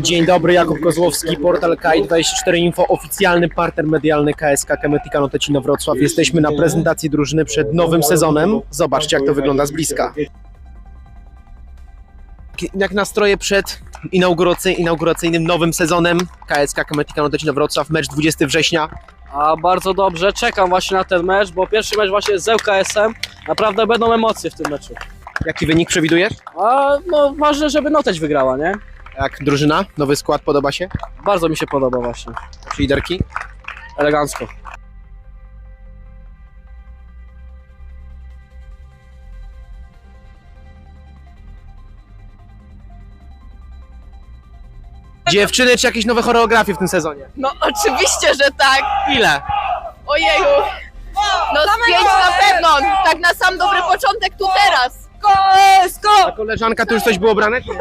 Dzień dobry, Jakub Kozłowski, portal KAI24 Info, oficjalny partner medialny KSK Kemetika Notecino Wrocław. Jesteśmy na prezentacji drużyny przed nowym sezonem. Zobaczcie, jak to wygląda z bliska. Jak nastroje przed inauguracy- inauguracyjnym nowym sezonem KSK Kemetika Notecino Wrocław, mecz 20 września. A bardzo dobrze, czekam właśnie na ten mecz, bo pierwszy mecz właśnie z ŁKS-em. Naprawdę będą emocje w tym meczu. Jaki wynik przewidujesz? A no ważne, żeby Noteć wygrała, nie? Jak drużyna, nowy skład podoba się? Bardzo mi się podoba właśnie. Liderki? Elegancko. Dziewczyny, czy jakieś nowe choreografie w tym sezonie? No oczywiście, że tak. Ile? Ojeju. No z pięć na pewno. Tak na sam dobry początek tu teraz. A koleżanka, tu już coś było brane? czy nie?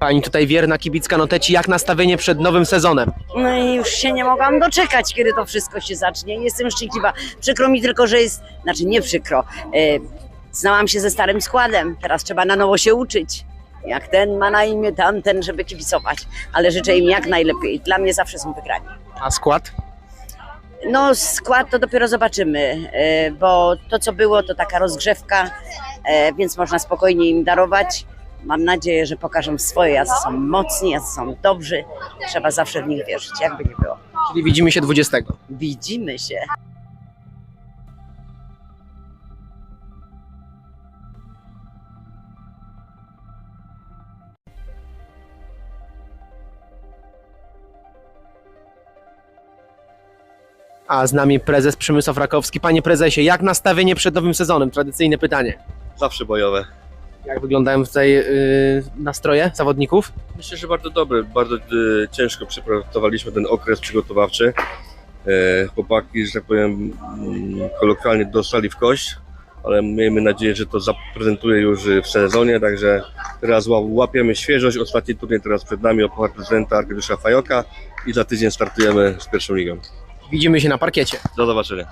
Pani tutaj wierna kibicka Noteci, jak nastawienie przed nowym sezonem? No i już się nie mogłam doczekać, kiedy to wszystko się zacznie. Jestem szczęśliwa. Przykro mi tylko, że jest, znaczy nie przykro. E, znałam się ze starym składem, teraz trzeba na nowo się uczyć. Jak ten ma na imię, tamten, żeby kibicować. Ale życzę im jak najlepiej. Dla mnie zawsze są wygrani. A skład? No skład to dopiero zobaczymy, e, bo to co było to taka rozgrzewka, e, więc można spokojnie im darować. Mam nadzieję, że pokażą swoje, jacy są mocni, jacy są dobrzy. Trzeba zawsze w nich wierzyć, jakby nie było. Czyli widzimy się 20. Widzimy się. A z nami prezes Przemysław Rakowski. Panie prezesie, jak nastawienie przed nowym sezonem? Tradycyjne pytanie. Zawsze bojowe. Jak wyglądają tutaj yy, nastroje zawodników? Myślę, że bardzo dobry. Bardzo e, ciężko przepracowaliśmy ten okres przygotowawczy. E, chłopaki, że tak powiem, mm, kolokwialnie dostali w kość, ale miejmy nadzieję, że to zaprezentuje już w sezonie, także teraz ła- łapiemy świeżość. Ostatni turniej teraz przed nami o Puchar Prezydenta Arkadiusza Fajoka i za tydzień startujemy z pierwszą ligą. Widzimy się na parkiecie. Do zobaczenia.